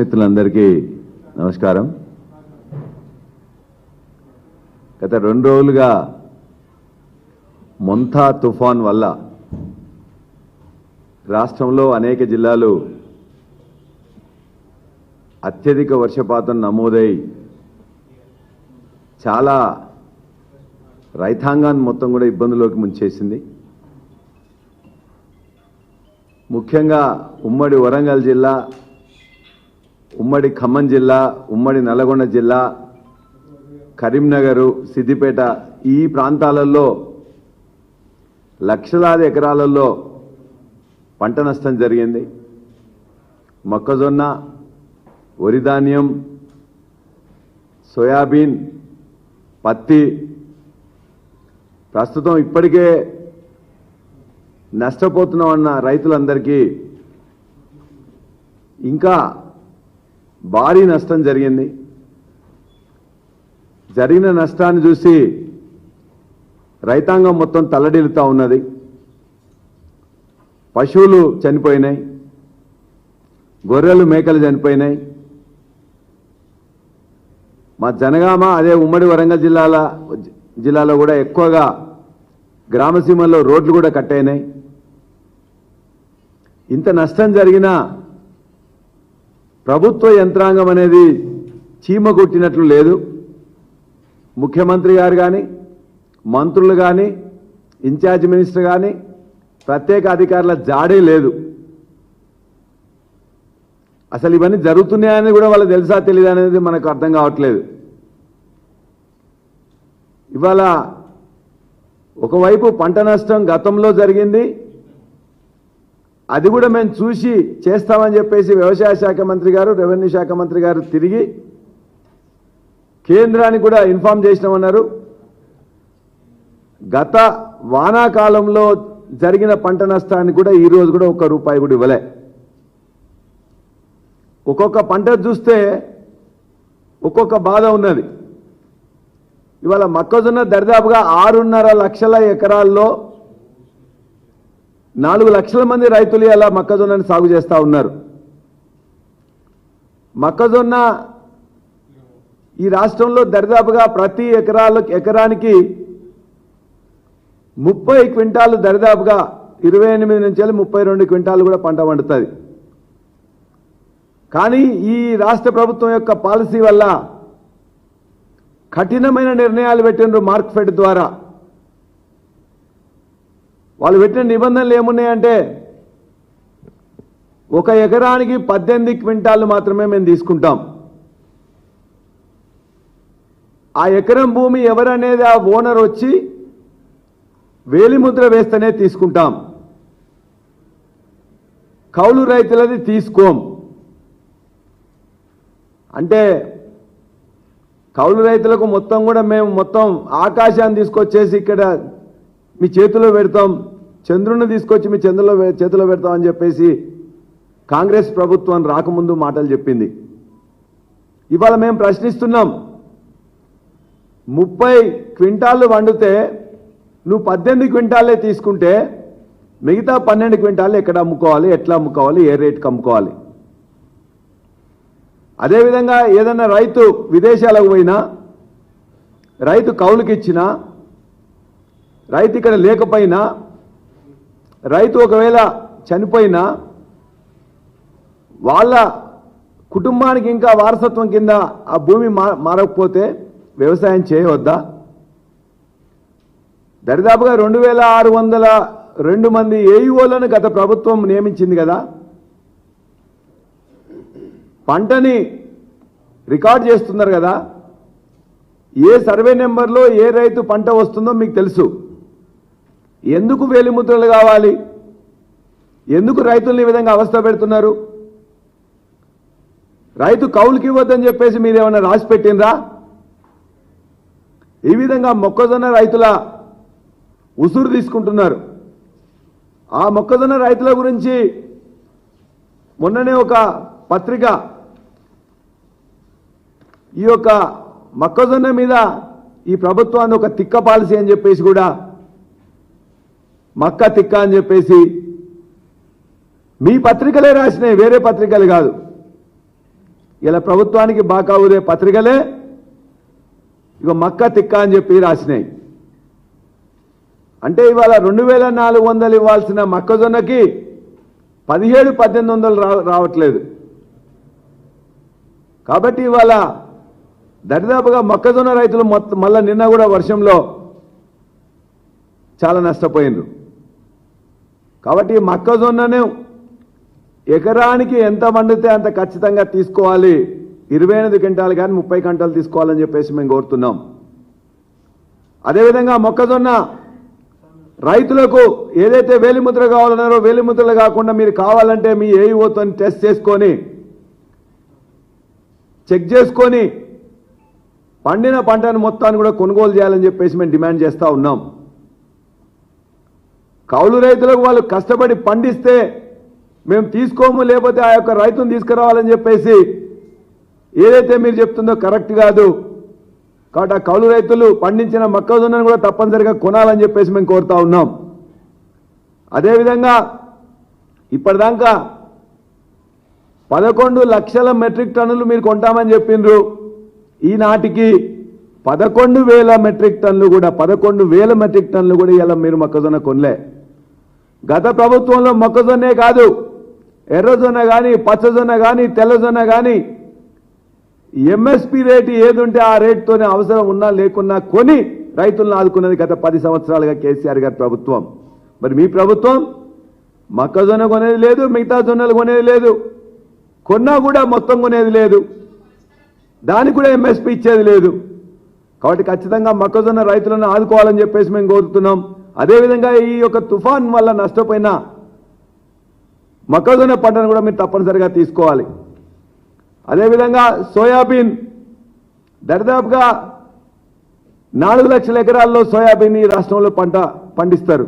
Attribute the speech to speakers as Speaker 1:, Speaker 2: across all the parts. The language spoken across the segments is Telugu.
Speaker 1: మిత్రులందరికీ నమస్కారం. గత రెండు రోజులుగా మొంతా తుఫాన్ వల్ల రాష్ట్రంలో అనేక జిల్లాలు అత్యధిక వర్షపాతం నమోదై చాలా రైతాంగాన్ని మొత్తం కూడా ఇబ్బందులోకి ముంచేసింది. ముఖ్యంగా ఉమ్మడి వరంగల్ జిల్లా ఉమ్మడి ఖమ్మం జిల్లా ఉమ్మడి నల్లగొండ జిల్లా కరీంనగరు సిద్దిపేట ఈ ప్రాంతాలలో లక్షలాది ఎకరాలలో పంట నష్టం జరిగింది. మొక్కజొన్న వరి ధాన్యం సోయాబీన్ పత్తి ప్రస్తుతం ఇప్పటికే నష్టపోతున్నామన్న రైతులందరికీ ఇంకా భారీ నష్టం జరిగింది. జరిగిన నష్టాన్ని చూసి రైతాంగం మొత్తం తల్లడిల్లుతా ఉన్నది. పశువులు చనిపోయినాయి. గొర్రెలు మేకలు చనిపోయినాయి. మా జనగామ అదే ఉమ్మడి వరంగల్ జిల్లాల జిల్లాలో కూడా ఎక్కువగా గ్రామసీమల్లో రోడ్లు కూడా కట్టయినాయి. ఇంత నష్టం జరిగినా ప్రభుత్వ యంత్రాంగం అనేది చీమ కొట్టినట్లు లేదు. ముఖ్యమంత్రి గారు కానీ మంత్రులు కానీ ఇన్ఛార్జ్ మినిస్టర్ కానీ ప్రత్యేక అధికారుల జాడే లేదు. అసలు ఇవన్నీ జరుగుతున్నాయని కూడా వాళ్ళకి తెలుసా తెలియదు అనేది మనకు అర్థం కావట్లేదు. ఇవాళ ఒకవైపు పంట నష్టం గతంలో జరిగింది అది కూడా మేము చూసి చేస్తామని చెప్పేసి వ్యవసాయ శాఖ మంత్రి గారు రెవెన్యూ శాఖ మంత్రి గారు తిరిగి కేంద్రానికి కూడా ఇన్ఫామ్ చేసినామన్నారు. గత వానాకాలంలో జరిగిన పంట నష్టానికి కూడా ఈరోజు కూడా ఒక్క రూపాయి కూడా ఇవ్వలే. ఒక్కొక్క పంట చూస్తే ఒక్కొక్క బాధ ఉన్నది. ఇవాళ మొక్కజొన్న దరిదాపుగా ఆరున్నర లక్షల ఎకరాల్లో నాలుగు లక్షల మంది రైతులు అలా మొక్కజొన్నని సాగు చేస్తూ ఉన్నారు. మొక్కజొన్న ఈ రాష్ట్రంలో దరిదాపుగా ప్రతి ఎకరాల ఎకరానికి ముప్పై క్వింటాలు దరిదాపుగా ఇరవై ఎనిమిది నుంచి వెళ్ళి ముప్పై రెండు క్వింటాలు కూడా పంట పండుతుంది. కానీ ఈ రాష్ట్ర ప్రభుత్వం యొక్క పాలసీ వల్ల కఠినమైన నిర్ణయాలు పెట్టినారు మార్క్ఫెడ్ ద్వారా. వాళ్ళు పెట్టిన నిబంధనలు ఏమున్నాయంటే ఒక ఎకరానికి పద్దెనిమిది క్వింటాలు మాత్రమే మేము తీసుకుంటాం. ఆ ఎకరం భూమి ఎవరనేది ఆ ఓనర్ వచ్చి వేలిముద్ర వేస్తేనే తీసుకుంటాం. కౌలు రైతులది తీసుకోం. అంటే కౌలు రైతులకు మొత్తం కూడా మేము మొత్తం ఆకాశాన్ని తీసుకొచ్చేసి ఇక్కడ మీ చేతిలో పెడతాం చంద్రుని తీసుకొచ్చి మీ చంద్రులో చేతిలో పెడతాం అని చెప్పేసి కాంగ్రెస్ ప్రభుత్వం రాకముందు మాటలు చెప్పింది. ఇవాళ మేము ప్రశ్నిస్తున్నాం ముప్పై క్వింటాళ్ళు వండితే నువ్వు పద్దెనిమిది క్వింటాలే తీసుకుంటే మిగతా పన్నెండు క్వింటాలు ఎక్కడ అమ్ముకోవాలి ఎట్లా అమ్ముకోవాలి ఏ రేట్కి అమ్ముకోవాలి? అదేవిధంగా ఏదైనా రైతు విదేశాలకు పోయినా రైతు కౌలుకిచ్చినా రైతు ఇక్కడ లేకపోయినా రైతు ఒకవేళ చనిపోయినా వాళ్ళ కుటుంబానికి ఇంకా వారసత్వం కింద ఆ భూమి మా- మారకపోతే వ్యవసాయం చేయవద్దా? దరిదాపుగా రెండు వేల ఆరు వందల రెండు మంది ఏఈఓలను గత ప్రభుత్వం నియమించింది కదా? పంటని రికార్డ్ చేస్తున్నారు కదా? ఏ సర్వే నెంబర్లో ఏ రైతు పంట వస్తుందో మీకు తెలుసు. ఎందుకు వేలిముద్రలు కావాలి? ఎందుకు రైతుల్ని ఈ విధంగా అవస్థ పెడుతున్నారు? రైతు కౌలుకి ఇవ్వద్దని చెప్పేసి మీరు ఏమైనా రాసి పెట్టిండ్రా? ఈ విధంగా మొక్కజొన్న రైతుల ఉసురు తీసుకుంటున్నారు. ఆ మొక్కజొన్న రైతుల గురించి మొన్ననే ఒక పత్రిక ఈ యొక్క మొక్కజొన్న మీద ఈ ప్రభుత్వాన్ని ఒక తిక్క పాలసీ అని చెప్పేసి కూడా మక్క తిక్క అని చెప్పేసి మీ పత్రికలే రాసినాయి వేరే పత్రికలు కాదు. ఇలా ప్రభుత్వానికి బాకా ఊరే పత్రికలే ఇక మక్క తిక్క అని చెప్పి రాసినాయి. అంటే ఇవాళ రెండు వేల నాలుగు వందలు ఇవ్వాల్సిన మొక్కజొన్నకి పదిహేడు పద్దెనిమిది వందలు రా రావట్లేదు. కాబట్టి ఇవాళ దరిదాపుగా మొక్కజొన్న రైతులు మొత్తం మళ్ళీ నిన్న కూడా వర్షంలో చాలా నష్టపోయినరు కాబట్టి మొక్కజొన్నను ఎకరానికి ఎంత పండితే అంత ఖచ్చితంగా తీసుకోవాలి. ఇరవై ఎనిమిది గంటలు కానీ ముప్పై గంటలు తీసుకోవాలని చెప్పేసి మేము కోరుతున్నాం. అదేవిధంగా మొక్కజొన్న రైతులకు ఏదైతే వేలిముద్ర కావాలన్నారో వేలిముద్రలు కాకుండా మీరు కావాలంటే మీ ఏఈఓతో టెస్ట్ చేసుకొని చెక్ చేసుకొని పండిన పంటను మొత్తాన్ని కూడా కొనుగోలు చేయాలని చెప్పేసి మేము డిమాండ్ చేస్తూ ఉన్నాం. కౌలు రైతులకు వాళ్ళు కష్టపడి పండిస్తే మేము తీసుకోము లేకపోతే ఆ యొక్క రైతును తీసుకురావాలని చెప్పేసి ఏదైతే మీరు చెప్తుందో కరెక్ట్ కాదు. కాబట్టి ఆ కౌలు రైతులు పండించిన మొక్కజొన్నను కూడా తప్పనిసరిగా కొనాలని చెప్పేసి మేము కోరుతా ఉన్నాం. అదేవిధంగా ఇప్పటిదాకా పదకొండు లక్షల మెట్రిక్ టన్నులు మీరు కొంటామని చెప్పిండ్రు ఈనాటికి పదకొండు వేల మెట్రిక్ టన్నులు కూడా పదకొండు వేల మెట్రిక్ టన్నులు కూడా ఇలా మీరు మొక్కజొన్న కొనలే. గత ప్రభుత్వంలో మొక్కజొన్నే కాదు ఎర్రజొన్న కానీ పచ్చజొన్న కానీ తెల్లజొన్న కానీ ఎంఎస్పి రేటు ఏది ఉంటే ఆ రేటుతోనే అవసరం ఉన్నా లేకున్నా కొని రైతులను ఆదుకున్నది గత పది సంవత్సరాలుగా కేసీఆర్ గారి ప్రభుత్వం. మరి మీ ప్రభుత్వం మొక్కజొన్న కొనేది లేదు మిగతా జొన్నలు కొనేది లేదు. కొన్నా కూడా మొత్తం కొనేది లేదు. దానికి కూడా ఎంఎస్పి ఇచ్చేది లేదు. కాబట్టి ఖచ్చితంగా మొక్కజొన్న రైతులను ఆదుకోవాలని చెప్పేసి మేము కోరుతున్నాం. అదేవిధంగా ఈ యొక్క తుఫాన్ వల్ల నష్టపోయిన మొక్కజొన్న పంటను కూడా మీరు తప్పనిసరిగా తీసుకోవాలి. అదేవిధంగా సోయాబీన్ దరిదాపుగా నాలుగు లక్షల ఎకరాల్లో సోయాబీన్ ఈ రాష్ట్రంలో పంట పండిస్తారు.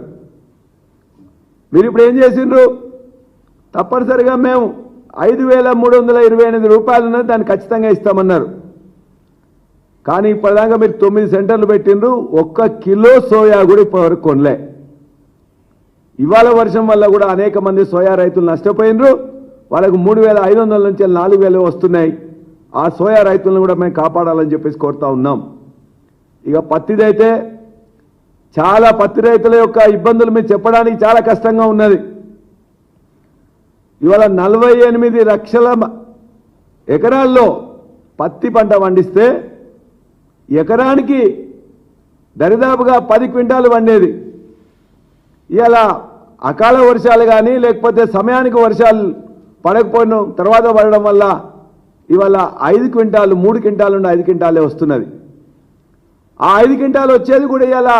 Speaker 1: మీరు ఇప్పుడు ఏం చేసిండ్రు? తప్పనిసరిగా మేము ఐదు వేల మూడు వందల ఇరవై ఎనిమిది రూపాయలు ఉన్నది దాన్ని ఖచ్చితంగా ఇస్తామన్నారు. కానీ ఇప్పటిదాకా మీరు తొమ్మిది సెంటర్లు పెట్టిండ్రు ఒక్క కిలో సోయా కూడా ఇప్పటివరకు కొనలే. ఇవాళ వర్షం వల్ల కూడా అనేక మంది సోయా రైతులు నష్టపోయినరు. వాళ్ళకు మూడు వేల ఐదు వందల నుంచి నాలుగు వేలు వస్తున్నాయి. ఆ సోయా రైతులను కూడా మేము కాపాడాలని చెప్పేసి కోరుతా ఉన్నాం. ఇక పత్తిదైతే చాలా పత్తి రైతుల యొక్క ఇబ్బందులు మీరు చెప్పడానికి చాలా కష్టంగా ఉన్నది. ఇవాళ నలభై ఎనిమిది లక్షల ఎకరాల్లో పత్తి పంట పండిస్తే ఎకరానికి దరిదాపుగా పది క్వింటాలు పండేది. ఇలా అకాల వర్షాలు కానీ లేకపోతే సమయానికి వర్షాలు పడకపోయిన తర్వాత పడడం వల్ల ఇవాళ ఐదు క్వింటాలు మూడు క్వింటాలు ఉండి ఐదు క్వింటాలే వస్తున్నది. ఆ ఐదు క్వింటాలు వచ్చేది కూడా ఇవాళ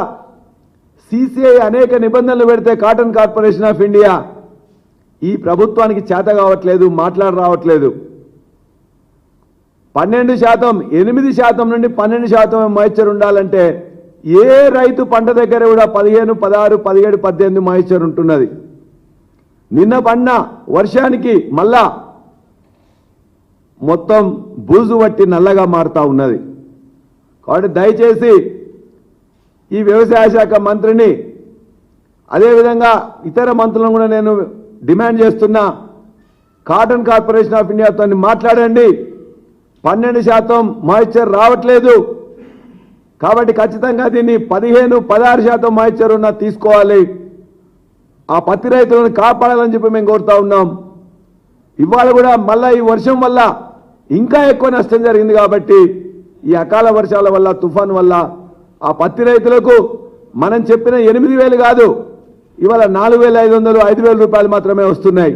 Speaker 1: సిసిఐ అనేక నిబంధనలు పెడితే కాటన్ కార్పొరేషన్ ఆఫ్ ఇండియా ఈ ప్రభుత్వానికి చేత కావట్లేదు మాట్లాడ రావట్లేదు పన్నెండు శాతం ఎనిమిది శాతం నుండి పన్నెండు శాతం మాయిశ్చర్ ఉండాలంటే ఏ రైతు పంట దగ్గర కూడా పదిహేను పదహారు పదిహేడు పద్దెనిమిది మాయిశ్చర్ ఉంటున్నది. నిన్న పడిన వర్షానికి మళ్ళా మొత్తం బూజు పట్టి నల్లగా మారుతూ ఉన్నది. కాబట్టి దయచేసి ఈ వ్యవసాయ శాఖ మంత్రిని అదేవిధంగా ఇతర మంత్రులను కూడా నేను డిమాండ్ చేస్తున్నా. కాటన్ కార్పొరేషన్ ఆఫ్ ఇండియాతో మాట్లాడండి. పన్నెండు శాతం మాయిశ్చర్ రావట్లేదు. కాబట్టి ఖచ్చితంగా దీన్ని పదిహేను పదహారు శాతం మాయిశ్చర్ ఉన్న తీసుకోవాలి. ఆ పత్తి రైతులను కాపాడాలని చెప్పి మేము కోరుతా ఉన్నాం. ఇవాళ కూడా మళ్ళా ఈ వర్షం వల్ల ఇంకా ఎక్కువ నష్టం జరిగింది కాబట్టి ఈ అకాల వర్షాల వల్ల తుఫాన్ వల్ల ఆ పత్తి రైతులకు మనం చెప్పిన ఎనిమిది వేలు కాదు ఇవాళ నాలుగు వేల ఐదు వందలు ఐదు వేల రూపాయలు మాత్రమే వస్తున్నాయి.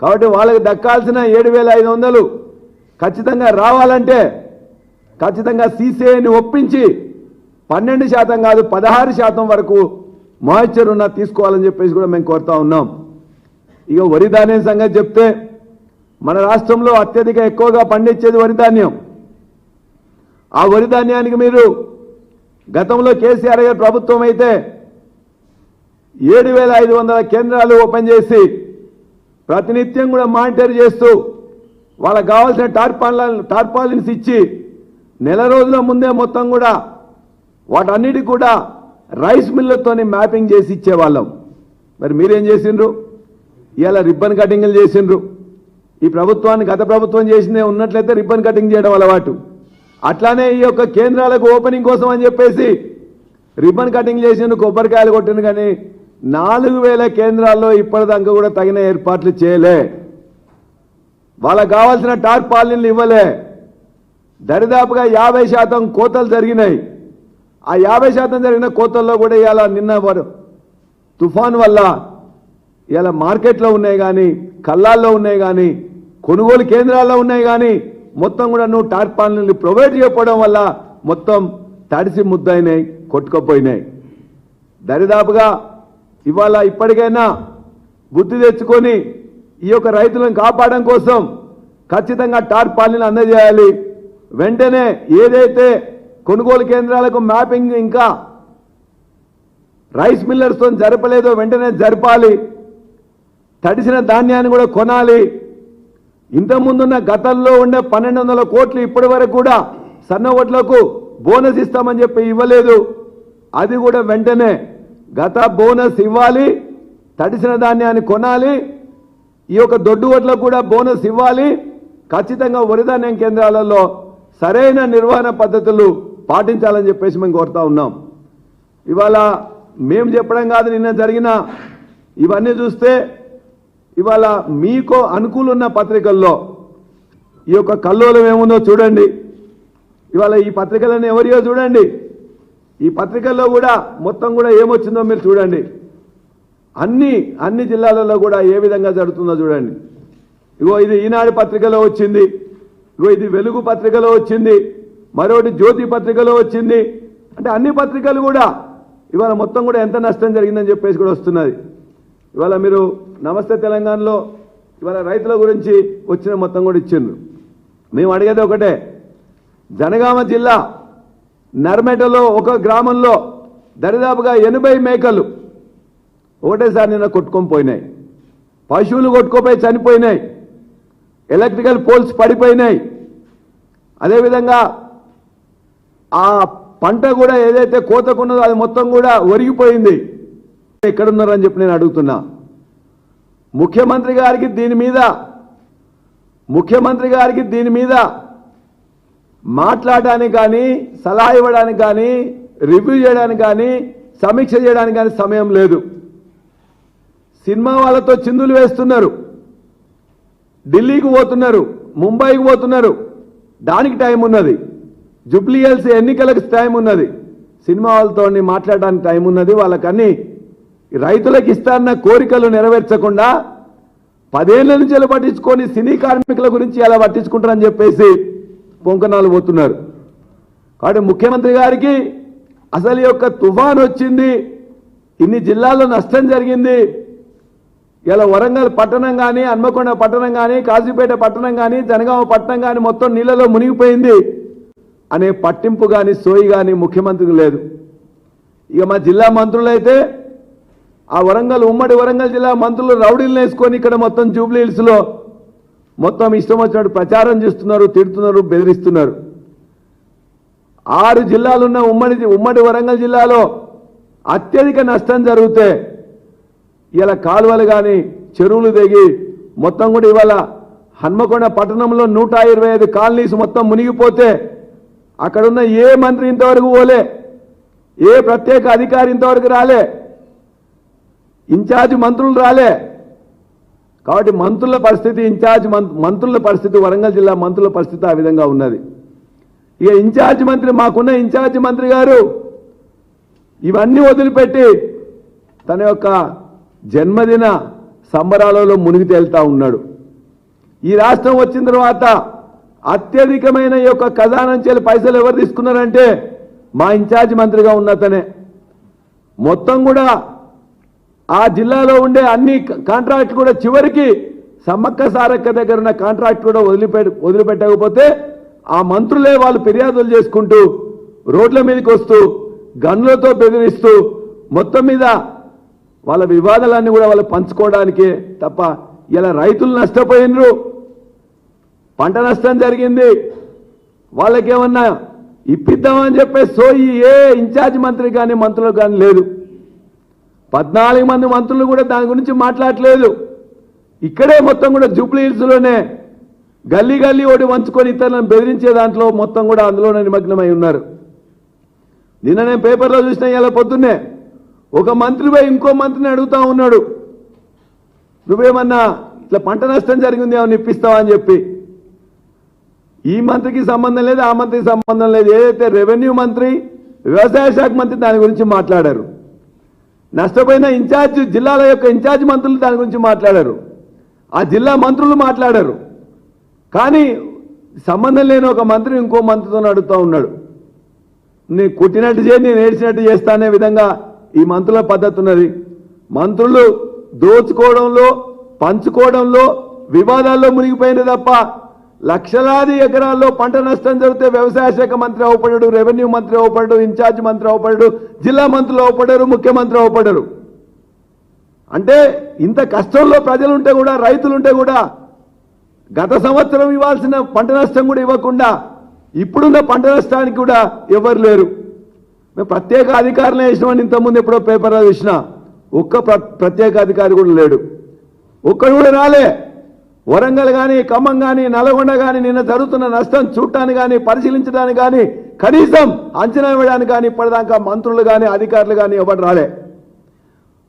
Speaker 1: కాబట్టి వాళ్ళకి దక్కాల్సిన ఏడు వేల ఐదు వందలు ఖచ్చితంగా రావాలంటే ఖచ్చితంగా సీసీఐని ఒప్పించి పన్నెండు శాతం కాదు పదహారు శాతం వరకు మాయిశ్చర్ ఉన్న తీసుకోవాలని చెప్పేసి కూడా మేము కోరుతా ఉన్నాం. ఇక వరి ధాన్యం సంగతి చెప్తే మన రాష్ట్రంలో అత్యధిక ఎక్కువగా పండించేది వరి ధాన్యం. ఆ వరి ధాన్యానికి మీరు గతంలో కేసీఆర్ గారి ప్రభుత్వం అయితే ఏడు వేల ఐదు వందల కేంద్రాలు ఓపెన్ చేసి ప్రతినిత్యం కూడా మానిటర్ చేస్తూ వాళ్ళకి కావాల్సిన టార్పాల టార్పాలిన్స్ ఇచ్చి నెల రోజుల ముందే మొత్తం కూడా వాటన్నిటి కూడా రైస్ మిల్లతోని మ్యాపింగ్ చేసి ఇచ్చేవాళ్ళం. మరి మీరేం చేసిండ్రు? ఇవాళ రిబ్బన్ కటింగ్లు చేసిండ్రు. ఈ ప్రభుత్వాన్ని గత ప్రభుత్వం చేసిందే ఉన్నట్లయితే రిబ్బన్ కటింగ్ చేయడం అలవాటు. అట్లానే ఈ యొక్క కేంద్రాలకు ఓపెనింగ్ కోసం అని చెప్పేసి రిబ్బన్ కటింగ్ చేసిండు కొబ్బరికాయలు కొట్టిండు కానీ నాలుగు వేల కేంద్రాల్లో ఇప్పటిదాకా కూడా తగిన ఏర్పాట్లు చేయలే. వాళ్ళకు కావాల్సిన టార్పాలిన్లు ఇవ్వలే. దరిదాపుగా యాభై శాతం కోతలు జరిగినాయి. ఆ యాభై శాతం జరిగిన కోతల్లో కూడా ఇవాళ నిన్న తుఫాన్ వల్ల ఇలా మార్కెట్లో ఉన్నాయి కానీ కళ్ళాల్లో ఉన్నాయి కానీ కొనుగోలు కేంద్రాల్లో ఉన్నాయి కానీ మొత్తం కూడా నువ్వు టార్పాలిన్లు ప్రొవైడ్ చేయకపోవడం వల్ల మొత్తం తడిసి ముద్దయినాయి కొట్టుకుపోయినాయి. దరిదాపుగా ఇవాళ ఇప్పటికైనా బుద్ధి తెచ్చుకొని ఈ యొక్క రైతులను కాపాడడం కోసం ఖచ్చితంగా టార్పాలిని అందజేయాలి. వెంటనే ఏదైతే కొనుగోలు కేంద్రాలకు మ్యాపింగ్ ఇంకా రైస్ మిల్లర్స్తో జరపలేదో వెంటనే జరపాలి. తడిసిన ధాన్యాన్ని కూడా కొనాలి. ఇంతకుముందున్న గతంలో ఉండే పన్నెండు వందల కోట్లు ఇప్పటి వరకు కూడా సన్న ఓట్లకు బోనస్ ఇస్తామని చెప్పి ఇవ్వలేదు. అది కూడా వెంటనే గత బోనస్ ఇవ్వాలి. తడిసిన ధాన్యాన్ని కొనాలి. ఈ యొక్క దొడ్డు ఓట్లకు కూడా బోనస్ ఇవ్వాలి. ఖచ్చితంగా వరిధాన్యం కేంద్రాలలో సరైన నిర్వహణ పద్ధతులు పాటించాలని చెప్పేసి మేము కోరుతా ఉన్నాం. ఇవాళ మేము చెప్పడం కాదు నిన్న జరిగిన ఇవన్నీ చూస్తే ఇవాళ మీకు అనుకూలున్న పత్రికల్లో ఈ యొక్క కల్లోలం ఏముందో చూడండి. ఇవాళ ఈ పత్రికలను ఎవరియో చూడండి. ఈ పత్రికల్లో కూడా మొత్తం కూడా ఏమొచ్చిందో మీరు చూడండి. అన్ని అన్ని జిల్లాలలో కూడా ఏ విధంగా జరుగుతుందో చూడండి. ఇగో ఇది ఈనాడు పత్రికలో వచ్చింది. ఇగో ఇది వెలుగు పత్రికలో వచ్చింది. మరొకటి జ్యోతి పత్రికలో వచ్చింది. అంటే అన్ని పత్రికలు కూడా ఇవాళ మొత్తం కూడా ఎంత నష్టం జరిగిందని చెప్పేసి కూడా వస్తున్నది. ఇవాళ మీరు నమస్తే తెలంగాణలో ఇవాళ రైతుల గురించి వచ్చిన మొత్తం కూడా ఇచ్చిండ్రు. మేము అడిగేది ఒకటే. జనగామ జిల్లా నర్మేటలో ఒక గ్రామంలో దరిదాపుగా ఎనభై మేకలు ఒకటేసారి నిన్న కొట్టుకొని పోయినాయి. పశువులు కొట్టుకోపోయి చనిపోయినాయి. ఎలక్ట్రికల్ పోల్స్ పడిపోయినాయి. అదేవిధంగా ఆ పంట కూడా ఏదైతే కోతకున్నదో అది మొత్తం కూడా ఒరిగిపోయింది. ఎక్కడున్నారని చెప్పి నేను అడుగుతున్నా. ముఖ్యమంత్రి గారికి దీని మీద ముఖ్యమంత్రి గారికి దీని మీద మాట్లాడడానికి కానీ సలహా ఇవ్వడానికి కానీ రివ్యూ చేయడానికి కానీ సమీక్ష చేయడానికి కానీ సమయం లేదు. సినిమా వాళ్ళతో చిందులు వేస్తున్నారు. ఢిల్లీకి పోతున్నారు ముంబైకి పోతున్నారు. దానికి టైం ఉన్నది. జుబ్లీయల్స్ ఎన్నికలకు టైం ఉన్నది. సినిమా వాళ్ళతో మాట్లాడడానికి టైం ఉన్నది. వాళ్ళకన్నీ రైతులకు ఇస్తారన్న కోరికలు నెరవేర్చకుండా పదేళ్ళ నుంచి ఎలా పట్టించుకొని సినీ కార్మికుల గురించి ఎలా పట్టించుకుంటారని చెప్పేసి పొంకనాలు పోతున్నారు. కాబట్టి ముఖ్యమంత్రి గారికి అసలు యొక్క తుఫాన్ వచ్చింది ఇన్ని జిల్లాల్లో నష్టం జరిగింది ఇలా వరంగల్ పట్టణం కానీ హన్మకొండ పట్టణం కానీ కాజీపేట పట్టణం కానీ జనగామ పట్టణం కానీ మొత్తం నీళ్ళలో మునిగిపోయింది అనే పట్టింపు కానీ సోయి కానీ ముఖ్యమంత్రికి లేదు. ఇక మా జిల్లా మంత్రులైతే ఆ వరంగల్ ఉమ్మడి వరంగల్ జిల్లా మంత్రులు రౌడీలు వేసుకొని ఇక్కడ మొత్తం జూబ్లీ హిల్స్లో మొత్తం ఇష్టం వచ్చినట్టు ప్రచారం చేస్తున్నారు తిడుతున్నారు బెదిరిస్తున్నారు. ఆరు జిల్లాలున్న ఉమ్మడి ఉమ్మడి వరంగల్ జిల్లాలో అత్యధిక నష్టం జరిగితే ఇలా కాలువలు కానీ చెరువులు దిగి మొత్తం కూడా ఇవాళ హన్మకొండ పట్టణంలో నూట ఇరవై ఐదు కాలనీస్ మొత్తం మునిగిపోతే అక్కడున్న ఏ మంత్రి ఇంతవరకు పోలే ఏ ప్రత్యేక అధికారి ఇంతవరకు రాలే ఇన్ఛార్జ్ మంత్రులు రాలే. కాబట్టి మంత్రుల పరిస్థితి ఇన్ఛార్జ్ మంత్రుల పరిస్థితి వరంగల్ జిల్లా మంత్రుల పరిస్థితి ఆ విధంగా ఉన్నది. ఇక ఇన్ఛార్జ్ మంత్రి మాకున్న ఇన్ఛార్జ్ మంత్రి గారు ఇవన్నీ వదిలిపెట్టి తన యొక్క జన్మదిన సంబరాలలో మునిగి తేలుతా ఉన్నాడు. ఈ రాష్ట్రం వచ్చిన తర్వాత అత్యధికమైన ఈ యొక్క ఖజానంచెలు పైసలు ఎవరు తీసుకున్నారంటే మా ఇన్ఛార్జ్ మంత్రిగా ఉన్నతనే మొత్తం కూడా ఆ జిల్లాలో ఉండే అన్ని కాంట్రాక్ట్ కూడా చివరికి సమ్మక్క సారక్క దగ్గర ఉన్న కాంట్రాక్ట్ కూడా వదిలిపె వదిలిపెట్టకపోతే ఆ మంత్రులే వాళ్ళు ఫిర్యాదులు చేసుకుంటూ రోడ్ల మీదకి వస్తూ గన్లతో బెదిరిస్తూ మొత్తం మీద వాళ్ళ వివాదాలన్నీ కూడా వాళ్ళు పంచుకోవడానికే తప్ప ఇలా రైతులు నష్టపోయినరు. పంట నష్టం జరిగింది. వాళ్ళకేమన్నా ఇప్పిద్దామని చెప్పే సోయి ఏ ఇన్ఛార్జ్ మంత్రి కానీ మంత్రులు కానీ లేదు. పద్నాలుగు మంది మంత్రులు కూడా దాని గురించి మాట్లాడలేదు ఇక్కడే మొత్తం కూడా జూబ్లీ హిల్స్లోనే గల్లీ గల్లీ ఒకటి వంచుకొని ఇతరులను బెదిరించే దాంట్లో మొత్తం కూడా అందులోనే నిమగ్నమై ఉన్నారు. నిన్న నేను పేపర్లో చూసిన ఇలా పొద్దున్నే ఒక మంత్రి పోయి ఇంకో మంత్రిని అడుగుతా ఉన్నాడు. నువ్వేమన్నా ఇట్లా పంట నష్టం జరిగింది ఏమన్నా ఇప్పిస్తావా అని చెప్పి. ఈ మంత్రికి సంబంధం లేదు ఆ మంత్రికి సంబంధం లేదు. ఏదైతే రెవెన్యూ మంత్రి వ్యవసాయ శాఖ మంత్రి దాని గురించి మాట్లాడారు. నష్టపోయిన ఇన్ఛార్జ్ జిల్లాల యొక్క ఇన్ఛార్జ్ మంత్రులు దాని గురించి మాట్లాడారు. ఆ జిల్లా మంత్రులు మాట్లాడారు. కానీ సంబంధం లేని ఒక మంత్రి ఇంకో మంత్రితో అడుగుతూ ఉన్నాడు. నేను కొట్టినట్టు చేయి నేను ఏడ్చినట్టు చేస్తానే విధంగా ఈ మంత్రుల పద్ధతి ఉన్నది. మంత్రులు దోచుకోవడంలో పంచుకోవడంలో వివాదాల్లో మునిగిపోయింది తప్ప లక్షలాది ఎకరాల్లో పంట నష్టం జరిగితే వ్యవసాయ శాఖ మంత్రి అవపడడు రెవెన్యూ మంత్రి అవపడడు ఇన్ఛార్జ్ మంత్రి అవపడడు జిల్లా మంత్రులు అవపడరు ముఖ్యమంత్రి అవపడరు. అంటే ఇంత కష్టంలో ప్రజలుంటే కూడా రైతులుంటే కూడా గత సంవత్సరం ఇవ్వాల్సిన పంట నష్టం కూడా ఇవ్వకుండా ఇప్పుడున్న పంట నష్టానికి కూడా ఎవరు లేరు. మేము ప్రత్యేక అధికారులే వేసినామని ఇంతకుముందు ఎప్పుడో పేపర్లో చూసిన. ఒక్క ప్ర- ప్రత్యేక అధికారి కూడా లేడు. ఒక్కడు కూడా రాలే. వరంగల్ కానీ ఖమ్మం కానీ నల్గొండ కానీ నిన్న జరుగుతున్న నష్టం చూడటానికి కానీ పరిశీలించడానికి కానీ కనీసం అంచనా వేయడానికి కానీ ఇప్పటిదాకా మంత్రులు కానీ అధికారులు కానీ ఎవరు రాలే.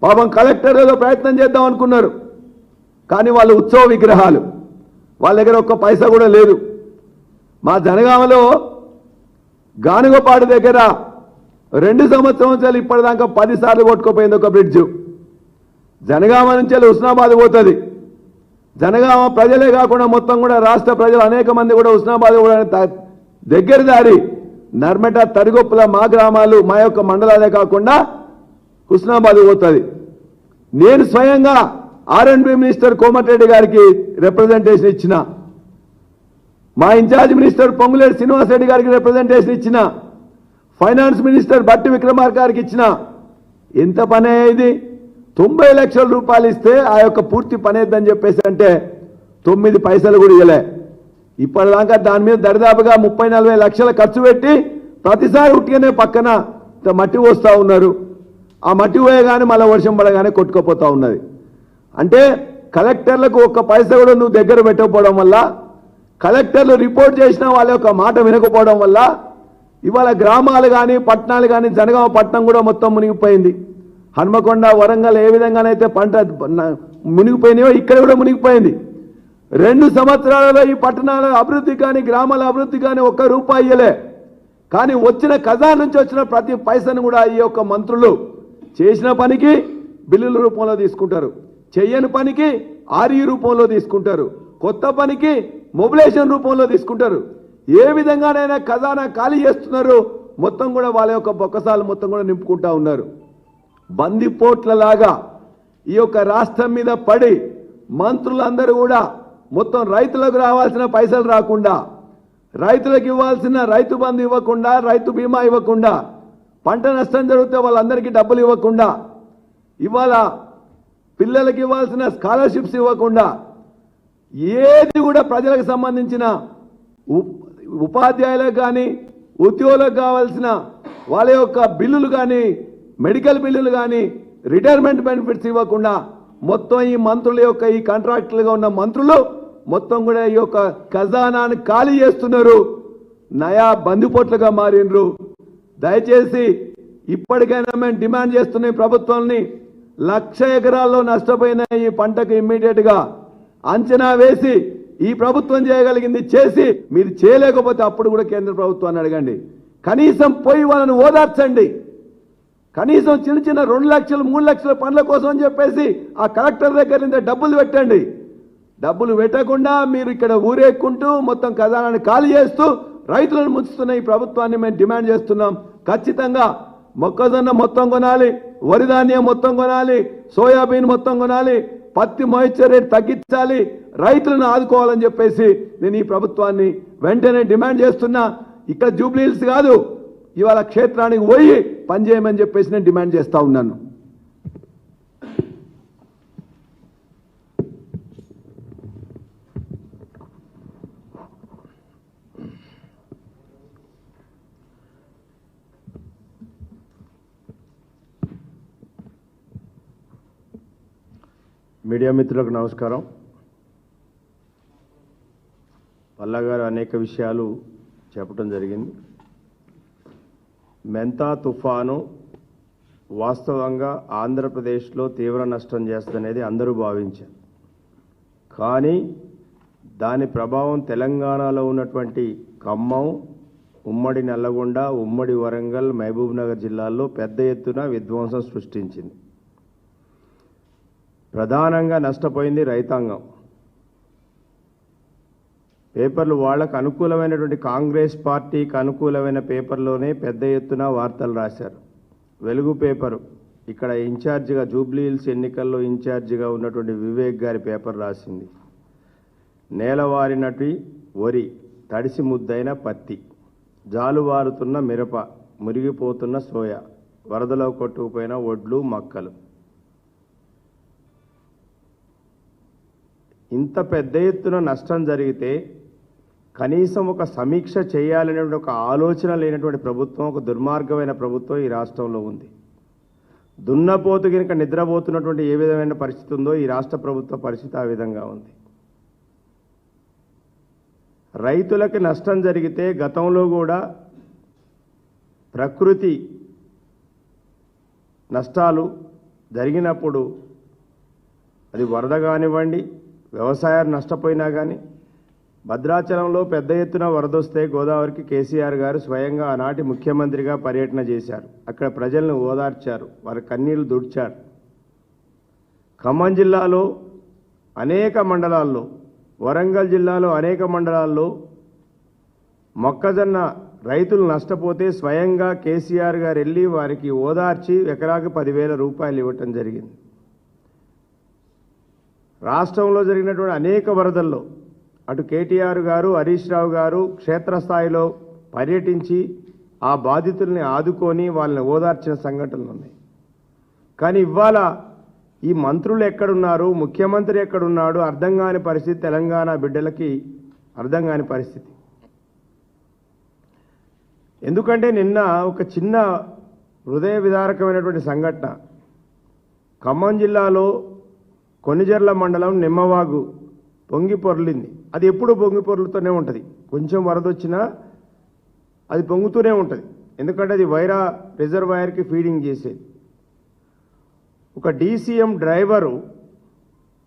Speaker 1: పాపం కలెక్టర్ ఏదో ప్రయత్నం చేద్దాం అనుకున్నారు. కానీ వాళ్ళు ఉత్సవ విగ్రహాలు. వాళ్ళ దగ్గర ఒక్క పైసా కూడా లేదు. మా జనగామలో గానుగపాడు దగ్గర రెండు సంవత్సరాలు ఇప్పటిదాకా పది సార్లు కొట్టుకుపోయింది ఒక బ్రిడ్జ్ జనగామ నుంచి హుస్నాబాద్ పోతుంది. జనగామ ప్రజలే కాకుండా మొత్తం కూడా రాష్ట్ర ప్రజలు అనేక మంది కూడా హుస్నాబాద్ కూడా దగ్గర దారి. నర్మట తరిగొప్పుల మా గ్రామాలు మా యొక్క మండలాలే కాకుండా హుస్నాబాద్ పోతుంది. నేను స్వయంగా ఆర్ఎండ్బి మినిస్టర్ కోమటిరెడ్డి గారికి రిప్రజెంటేషన్ ఇచ్చిన. మా ఇన్ఛార్జ్ మినిస్టర్ పొంగులేటి శ్రీనివాసరెడ్డి గారికి రిప్రజెంటేషన్ ఇచ్చిన. ఫైనాన్స్ మినిస్టర్ బట్టి విక్రమార్క గారికి ఇచ్చిన ఎంత పని అయ్యేది తొంభై లక్షల రూపాయలు ఇస్తే ఆ యొక్క పూర్తి పని అని చెప్పేసి అంటే తొమ్మిది పైసలు కూడా ఇవ్వలే ఇప్పటిదాకా దాని మీద దరిదాపుగా ముప్పై నలభై లక్షల ఖర్చు పెట్టి ప్రతిసారి ఉట్టిగానే పక్కన మట్టి పోస్తూ ఉన్నారు. ఆ మట్టి పోయగానే మళ్ళీ వర్షం పడగానే కొట్టుకుపోతూ ఉన్నది. అంటే కలెక్టర్లకు ఒక్క పైస కూడా నువ్వు దగ్గర పెట్టకపోవడం వల్ల కలెక్టర్లు రిపోర్ట్ చేసిన వాళ్ళ యొక్క మాట వినకపోవడం వల్ల ఇవాళ గ్రామాలు కానీ పట్టణాలు కానీ జనగామ పట్టణం కూడా మొత్తం మునిగిపోయింది. హన్మకొండ వరంగల్ ఏ విధంగానైతే పంట మునిగిపోయినాయో ఇక్కడ కూడా మునిగిపోయింది. రెండు సంవత్సరాలలో ఈ పట్టణాల అభివృద్ధి కానీ గ్రామాల అభివృద్ధి కానీ ఒక్క రూపాయి ఇయ్యలే. కానీ వచ్చిన ఖజా నుంచి వచ్చిన ప్రతి పైసను కూడా ఈ యొక్క మంత్రులు చేసిన పనికి బిల్లుల రూపంలో తీసుకుంటారు. చెయ్యని పనికి ఆర్ఈ రూపంలో తీసుకుంటారు. కొత్త పనికి మొబిలైజేషన్ రూపంలో తీసుకుంటారు. ఏ విధంగానైనా ఖజానా ఖాళీ చేస్తున్నారు మొత్తం కూడా వాళ్ళ యొక్క బొక్కసాలు మొత్తం కూడా నింపుకుంటా ఉన్నారు. బందిపోట్లలాగా ఈ యొక్క రాష్ట్రం మీద పడి మంత్రులందరూ కూడా మొత్తం రైతులకు రావాల్సిన పైసలు రాకుండా రైతులకు ఇవ్వాల్సిన రైతు బంధు ఇవ్వకుండా రైతు బీమా ఇవ్వకుండా పంట నష్టం జరిగితే వాళ్ళందరికీ డబ్బులు ఇవ్వకుండా ఇవాళ పిల్లలకి ఇవ్వాల్సిన స్కాలర్షిప్స్ ఇవ్వకుండా ఏది కూడా ప్రజలకు సంబంధించిన ఉపాధ్యాయులకు కానీ ఉద్యోగులకు కావాల్సిన వాళ్ళ యొక్క బిల్లులు కానీ మెడికల్ బిల్లులు కానీ రిటైర్మెంట్ బెనిఫిట్స్ ఇవ్వకుండా మొత్తం ఈ మంత్రుల యొక్క ఈ కాంట్రాక్టులుగా ఉన్న మంత్రులు మొత్తం కూడా ఈ యొక్క ఖజానాను ఖాళీ చేస్తున్నారు. నయా బందిపోట్లుగా మారినరు దయచేసి ఇప్పటికైనా మేము డిమాండ్ చేస్తున్న ఈ ప్రభుత్వాన్ని లక్ష ఎకరాల్లో నష్టపోయిన ఈ పంటకు ఇమ్మీడియట్గా అంచనా వేసి ఈ ప్రభుత్వం చేయగలిగింది చేసి మీరు చేయలేకపోతే అప్పుడు కూడా కేంద్ర ప్రభుత్వాన్ని అడగండి. కనీసం పోయి వాళ్ళని ఓదార్చండి. కనీసం చిన్న చిన్న రెండు లక్షలు మూడు లక్షల పనుల కోసం అని చెప్పేసి ఆ కలెక్టర్ దగ్గర నుంచి డబ్బులు పెట్టండి. డబ్బులు పెట్టకుండా మీరు ఇక్కడ ఊరేక్కుంటూ మొత్తం ఖజానాన్ని ఖాళీ చేస్తూ రైతులను ముంచుతున్న ఈ ప్రభుత్వాన్ని మేము డిమాండ్ చేస్తున్నాం. ఖచ్చితంగా మొక్కజొన్న మొత్తం కొనాలి వరి ధాన్యం మొత్తం కొనాలి సోయాబీన్ మొత్తం కొనాలి పత్తి మాయిశ్చర్ రేట్ తగ్గించాలి రైతులను ఆదుకోవాలని చెప్పేసి నేను ఈ ప్రభుత్వాన్ని వెంటనే డిమాండ్ చేస్తున్నా. ఇక్కడ జూబ్లీహిల్స్ కాదు ఇవాళ క్షేత్రానికి పోయి పనిచేయమని చెప్పేసి నేను డిమాండ్ చేస్తా ఉన్నాను.
Speaker 2: మీడియా మిత్రులకు నమస్కారం. పల్లగారు అనేక విషయాలు చెప్పడం జరిగింది. మెంతా తుఫాను వాస్తవంగా ఆంధ్రప్రదేశ్లో తీవ్ర నష్టం చేస్తుందనేది అందరూ భావించారు. కానీ దాని ప్రభావం తెలంగాణలో ఉన్నటువంటి ఖమ్మం ఉమ్మడి నల్లగొండ ఉమ్మడి వరంగల్ మహబూబ్నగర్ జిల్లాల్లో పెద్ద ఎత్తున విధ్వంసం సృష్టించింది. ప్రధానంగా నష్టపోయింది రైతాంగం. పేపర్లు వాళ్ళకు అనుకూలమైనటువంటి కాంగ్రెస్ పార్టీకి అనుకూలమైన పేపర్లోనే పెద్ద ఎత్తున వార్తలు రాశారు. వెలుగు పేపరు. ఇక్కడ ఇన్ఛార్జిగా జూబ్లీ హిల్స్ ఎన్నికల్లో ఇన్ఛార్జిగా ఉన్నటువంటి వివేక్ గారి పేపర్ రాసింది. నేలవారినటి వరి తడిసి ముద్దైన పత్తి జాలువారుతున్న మిరప మురిగిపోతున్న సోయా వరదలో కొట్టుకుపోయిన ఒడ్లు మక్కలు. ఇంత పెద్ద ఎత్తున నష్టం జరిగితే కనీసం ఒక సమీక్ష చేయాలనే ఒక ఆలోచన లేనటువంటి ప్రభుత్వం ఒక దుర్మార్గమైన ప్రభుత్వం ఈ రాష్ట్రంలో ఉంది. దున్నపోతు కనుక నిద్రపోతున్నటువంటి ఏ విధమైన పరిస్థితి ఉందో ఈ రాష్ట్ర ప్రభుత్వ పరిస్థితి ఆ విధంగా ఉంది. రైతులకు నష్టం జరిగితే గతంలో కూడా ప్రకృతి నష్టాలు జరిగినప్పుడు అది వరద కానివ్వండి వ్యవసాయాలు నష్టపోయినా కానీ భద్రాచలంలో పెద్ద ఎత్తున వరదొస్తే గోదావరికి కేసీఆర్ గారు స్వయంగా ఆనాటి ముఖ్యమంత్రిగా పర్యటన చేశారు. అక్కడ ప్రజలను ఓదార్చారు. వారి కన్నీళ్ళు దుడిచారు. ఖమ్మం జిల్లాలో అనేక మండలాల్లో వరంగల్ జిల్లాలో అనేక మండలాల్లో మొక్కజొన్న రైతులు నష్టపోతే స్వయంగా కేసీఆర్ గారు వెళ్ళి వారికి ఓదార్చి ఎకరాకు పదివేల రూపాయలు ఇవ్వటం జరిగింది. రాష్ట్రంలో జరిగినటువంటి అనేక వరదల్లో అటు కేటీఆర్ గారు హరీష్ రావు గారు క్షేత్రస్థాయిలో పర్యటించి ఆ బాధితుల్ని ఆదుకొని వాళ్ళని ఓదార్చిన సంఘటనలు ఉన్నాయి. కానీ ఇవాళ ఈ మంత్రులు ఎక్కడున్నారు ముఖ్యమంత్రి ఎక్కడున్నాడు అర్థం కాని పరిస్థితి తెలంగాణ బిడ్డలకి అర్థం కాని పరిస్థితి. ఎందుకంటే నిన్న ఒక చిన్న హృదయ విదారకమైనటువంటి సంఘటన. ఖమ్మం జిల్లాలో కొనిజర్ల మండలం నిమ్మవాగు. పొంగి పొరలింది. అది ఎప్పుడు పొంగి పొర్లుతూనే ఉంటుంది. కొంచెం వరదొచ్చినా అది పొంగుతూనే ఉంటుంది. ఎందుకంటే అది వైరా రిజర్వాయర్కి ఫీడింగ్ చేసేది. ఒక డీసీఎం డ్రైవరు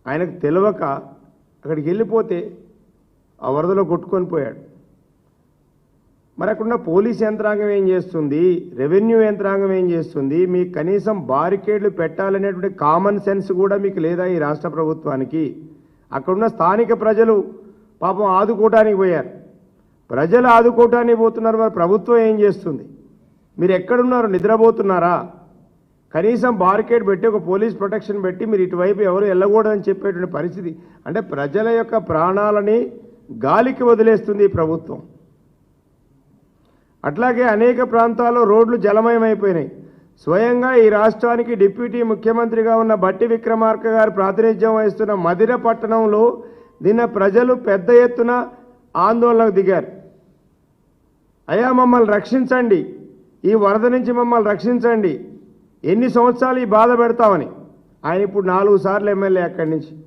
Speaker 2: ఆయనకు తెలియక అక్కడికి వెళ్ళిపోతే ఆ వరదలో కొట్టుకొని పోయాడు. మరి అక్కడున్న పోలీస్ యంత్రాంగం ఏం చేస్తుంది? రెవెన్యూ యంత్రాంగం ఏం చేస్తుంది? మీకు కనీసం బారికేడ్లు పెట్టాలనేటువంటి కామన్ సెన్స్ కూడా మీకు లేదా ఈ రాష్ట్ర ప్రభుత్వానికి? అక్కడున్న స్థానిక ప్రజలు పాపం ఆదుకోవటానికి పోయారు. ప్రజలు ఆదుకోవటానికి పోతున్నారు మరి ప్రభుత్వం ఏం చేస్తుంది? మీరు ఎక్కడున్నారు? నిద్రపోతున్నారా? కనీసం బారికేడ్ పెట్టి ఒక పోలీస్ ప్రొటెక్షన్ పెట్టి మీరు ఇటువైపు ఎవరు వెళ్ళకూడదని చెప్పేటువంటి పరిస్థితి. అంటే ప్రజల యొక్క ప్రాణాలని గాలికి వదిలేస్తుంది ఈ ప్రభుత్వం. అట్లాగే అనేక ప్రాంతాల్లో రోడ్లు జలమయమైపోయినాయి. స్వయంగా ఈ రాష్ట్రానికి డిప్యూటీ ముఖ్యమంత్రిగా ఉన్న బట్టి విక్రమార్క గారు ప్రాతినిధ్యం వహిస్తున్న మదిర పట్టణంలో నిన్న ప్రజలు పెద్ద ఎత్తున ఆందోళనకు దిగారు. అయ్యా మమ్మల్ని రక్షించండి. ఈ వరద నుంచి మమ్మల్ని రక్షించండి. ఎన్ని సంవత్సరాలు ఈ బాధ పెడతామని. ఆయన ఇప్పుడు నాలుగు సార్లు ఎమ్మెల్యే అక్కడి నుంచి.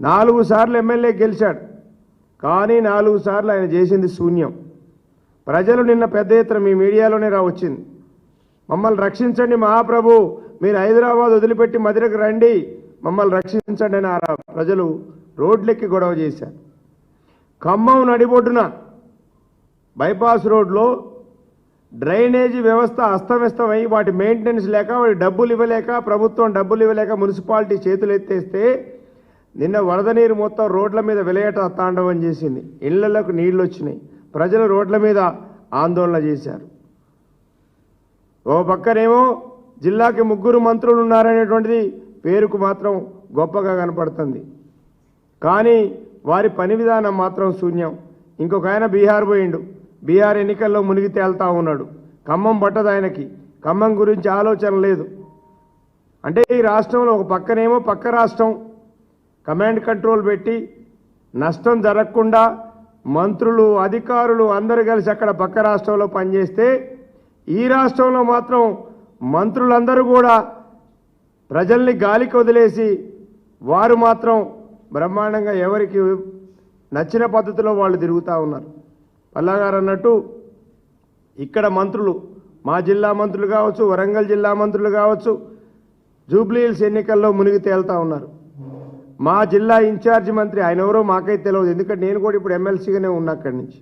Speaker 2: నాలుగు సార్లు ఎమ్మెల్యే గెలిచాడు. కానీ నాలుగు సార్లు ఆయన చేసింది శూన్యం. ప్రజలు నిన్న పెద్ద ఎత్తున మీ మీడియాలోనే రా వచ్చింది మమ్మల్ని రక్షించండి మహాప్రభు. మీరు హైదరాబాద్ వదిలిపెట్టి మధురకు రండి. మమ్మల్ని రక్షించండి అని ఆ ప్రజలు రోడ్లెక్కి గొడవ చేశారు. ఖమ్మం నడిబొడ్డున బైపాస్ రోడ్లో డ్రైనేజీ వ్యవస్థ అస్తవ్యస్తమై వాటి మెయింటెనెన్స్ లేక వాటి డబ్బులు ఇవ్వలేక ప్రభుత్వం డబ్బులు ఇవ్వలేక మున్సిపాలిటీ చేతులు ఎత్తేస్తే నిన్న వరద నీరు మొత్తం రోడ్ల మీద విలయట తాండవం చేసింది. ఇళ్ళలోకి నీళ్ళు వచ్చినాయి ప్రజలు రోడ్ల మీద ఆందోళన చేశారు. ఓ పక్కనేమో జిల్లాకి ముగ్గురు మంత్రులు ఉన్నారనేటువంటిది పేరుకు మాత్రం గొప్పగా కనపడుతుంది. కానీ వారి పని విధానం మాత్రం శూన్యం. ఇంకొక ఆయన బీహార్ పోయిండు. బీహార్ ఎన్నికల్లో మునిగి తేల్తా ఉన్నాడు. ఖమ్మం పట్టదు ఆయనకి. ఖమ్మం గురించి ఆలోచన లేదు. అంటే ఈ రాష్ట్రంలో ఒక పక్కనేమో పక్క రాష్ట్రం. కమాండ్ కంట్రోల్ పెట్టి నష్టం జరగకుండా మంత్రులు అధికారులు అందరు కలిసి అక్కడ పక్క రాష్ట్రంలో పనిచేస్తే ఈ రాష్ట్రంలో మాత్రం మంత్రులందరూ కూడా ప్రజల్ని గాలికి వదిలేసి వారు మాత్రం బ్రహ్మాండంగా ఎవరికి నచ్చిన పద్ధతిలో వాళ్ళు తిరుగుతూ ఉన్నారు. పల్లాగారు అన్నట్టు ఇక్కడ మంత్రులు మా జిల్లా మంత్రులు కావచ్చు వరంగల్ జిల్లా మంత్రులు కావచ్చు జూబ్లీహిల్స్ ఎన్నికల్లో మునిగి తేలుతా ఉన్నారు. మా జిల్లా ఇన్ఛార్జి మంత్రి ఆయన ఎవరో మాకైతే తెలియదు ఎందుకంటే నేను కూడా ఇప్పుడు ఎమ్మెల్సీగానే ఉన్నా అక్కడి నుంచి.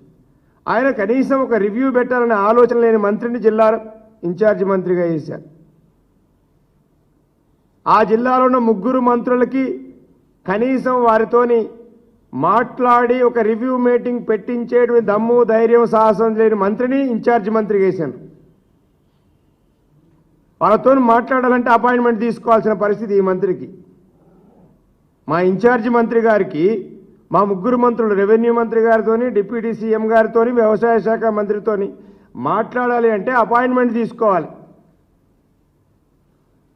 Speaker 2: ఆయన కనీసం ఒక రివ్యూ పెట్టాలనే ఆలోచన లేని మంత్రిని జిల్లా ఇన్ఛార్జి మంత్రిగా వేశారు ఆ జిల్లాలో ఉన్న ముగ్గురు మంత్రులకి కనీసం వారితోని మాట్లాడి ఒక రివ్యూ మీటింగ్ పెట్టించేటువంటి దమ్ము ధైర్యం సాహసం లేని మంత్రిని ఇన్ఛార్జి మంత్రి వేశాను వాళ్ళతో మాట్లాడాలంటే అపాయింట్మెంట్ తీసుకోవాల్సిన పరిస్థితి ఈ మంత్రికి. మా ఇన్ఛార్జి మంత్రి గారికి మా ముగ్గురు మంత్రులు రెవెన్యూ మంత్రి గారితోని డిప్యూటీ సీఎం గారితోని వ్యవసాయ శాఖ మంత్రితోని మాట్లాడాలి అంటే అపాయింట్మెంట్ తీసుకోవాలి.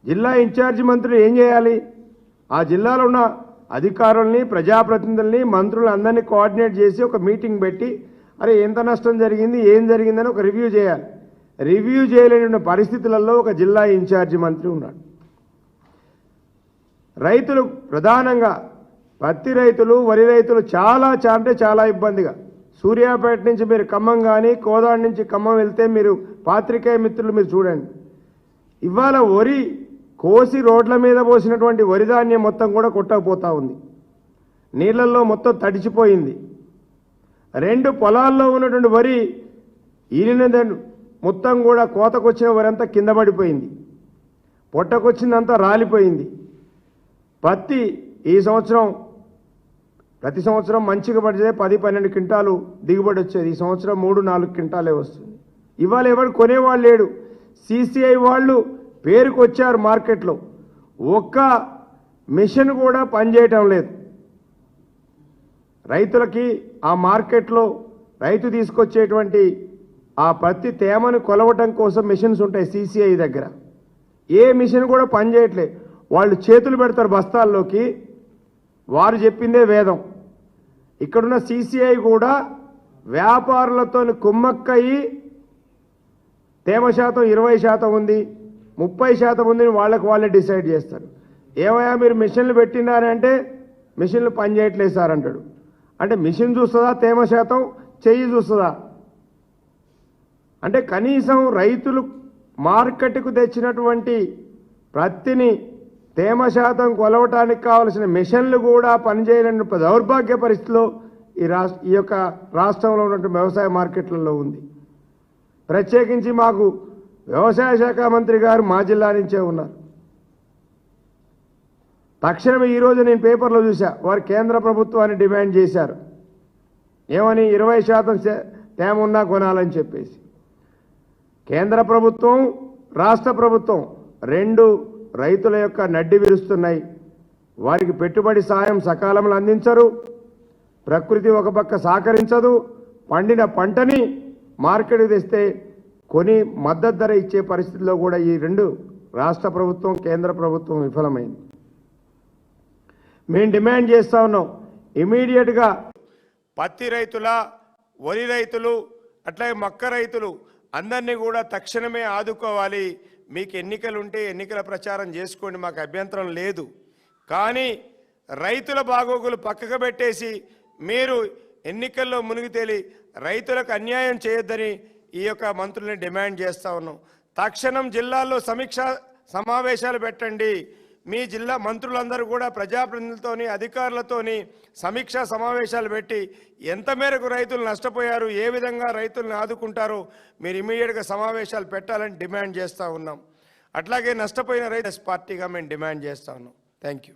Speaker 2: జిల్లా ఇన్ఛార్జి మంత్రులు ఏం చేయాలి? ఆ జిల్లాలో ఉన్న అధికారుల్ని ప్రజాప్రతినిధుల్ని మంత్రులు అందరినీ కోఆర్డినేట్ చేసి ఒక మీటింగ్ పెట్టి అరే ఎంత నష్టం జరిగింది ఏం జరిగిందని ఒక రివ్యూ చేయాలి. రివ్యూ చేయలేని పరిస్థితులలో ఒక జిల్లా ఇన్ఛార్జి మంత్రి ఉన్నాడు. రైతులు ప్రధానంగా పత్తి రైతులు వరి రైతులు చాలా అంటే చాలా ఇబ్బందిగా. సూర్యాపేట నుంచి మీరు ఖమ్మం కానీ కోదాడు నుంచి ఖమ్మం వెళ్తే మీరు పాత్రికేయ మిత్రులు మీరు చూడండి. ఇవాళ వరి కోసి రోడ్ల మీద పోసినటువంటి వరి ధాన్యం మొత్తం కూడా కొట్టకపోతా ఉంది. నీళ్ళల్లో మొత్తం తడిచిపోయింది. రెండు పొలాల్లో ఉన్నటువంటి వరి ఈలినదని మొత్తం కూడా కోతకొచ్చిన వరి అంతా కింద పడిపోయింది. పొట్టకొచ్చిందంతా రాలిపోయింది. పత్తి ఈ సంవత్సరం ప్రతి సంవత్సరం మంచిగా పడితే పది పన్నెండు క్వింటాలు దిగుబడి వచ్చేది. ఈ సంవత్సరం మూడు నాలుగు క్వింటాలే వస్తుంది. ఇవాళ ఎవరు కొనేవాళ్ళు లేడు. సిసిఐ వాళ్ళు పేరుకు వచ్చారు మార్కెట్లో. ఒక్క మిషన్ కూడా పనిచేయటం లేదు. రైతులకి ఆ మార్కెట్లో రైతు తీసుకొచ్చేటువంటి ఆ పత్తి తేమను కొలవటం కోసం మిషన్స్ ఉంటాయి సిసిఐ దగ్గర. ఏ మిషన్ కూడా పనిచేయట్లేదు. వాళ్ళు చేతులు పెడతారు బస్తాల్లోకి. వారు చెప్పిందే వేదం. ఇక్కడున్న సిసిఐ కూడా వ్యాపారులతో కుమ్మక్కయి తేమ శాతం ఇరవై శాతం ఉంది ముప్పై శాతం ఉంది అని వాళ్ళకి వాళ్ళే డిసైడ్ చేస్తారు. ఏమయ్యా మీరు మిషన్లు పెట్టినారంటే మిషన్లు పనిచేయట్లేదు సార్ అంటాడు. అంటే మిషన్ చూస్తుందా తేమ శాతం చెయ్యి చూస్తుందా? అంటే కనీసం రైతులు మార్కెట్కు తెచ్చినటువంటి ప్రత్తిని తేమ శాతం కొలవటానికి కావలసిన మిషన్లు కూడా పనిచేయలేని దౌర్భాగ్య పరిస్థితిలో ఈ రాష్ట్ర ఈ యొక్క రాష్ట్రంలో ఉన్నటువంటి వ్యవసాయ మార్కెట్లలో ఉంది. ప్రత్యేకించి మాకు వ్యవసాయ శాఖ మంత్రి గారు మా జిల్లా నుంచే ఉన్నారు. తక్షణమే ఈరోజు నేను పేపర్లో చూసా వారు కేంద్ర ప్రభుత్వాన్ని డిమాండ్ చేశారు. ఏమని ఇరవై శాతం తేమ ఉన్నా కొనాలని చెప్పేసి. కేంద్ర ప్రభుత్వం రాష్ట్ర ప్రభుత్వం రెండు రైతుల యొక్క నడ్డి విరుస్తున్నాయి. వారికి పెట్టుబడి సాయం సకాలంలో అందించరు. ప్రకృతి ఒక పక్క సహకరించదు. పండిన పంటని మార్కెట్కి తెస్తే కొని మద్దతు ధర ఇచ్చే పరిస్థితిలో కూడా ఈ రెండు రాష్ట్ర ప్రభుత్వం కేంద్ర ప్రభుత్వం విఫలమైంది. మేము డిమాండ్ చేస్తా ఉన్నాం. ఇమీడియట్గా పత్తి రైతుల వరి రైతులు అట్లాగే మక్క రైతులు అందరినీ కూడా తక్షణమే ఆదుకోవాలి. మీకు ఎన్నికలు ఉంటే ఎన్నికల ప్రచారం చేసుకోండి మాకు అభ్యంతరం లేదు. కానీ రైతుల బాగోగులు పక్కకు పెట్టేసి మీరు ఎన్నికల్లో మునిగి తేలి రైతులకు అన్యాయం చేయొద్దని ఈ యొక్క మంత్రుల్ని డిమాండ్ చేస్తా ఉన్నాం. తక్షణం జిల్లాల్లో సమీక్ష సమావేశాలు పెట్టండి. మీ జిల్లా మంత్రులందరూ కూడా ప్రజాప్రతినిధులతోని అధికారులతోని సమీక్షా సమావేశాలు పెట్టి ఎంత మేరకు రైతులు నష్టపోయారు ఏ విధంగా రైతులను ఆదుకుంటారో మీరు ఇమీడియట్గా సమావేశాలు పెట్టాలని డిమాండ్ చేస్తూ ఉన్నాం. అట్లాగే నష్టపోయిన రైతు పార్టీగా మేము డిమాండ్ చేస్తా ఉన్నాం. Thank you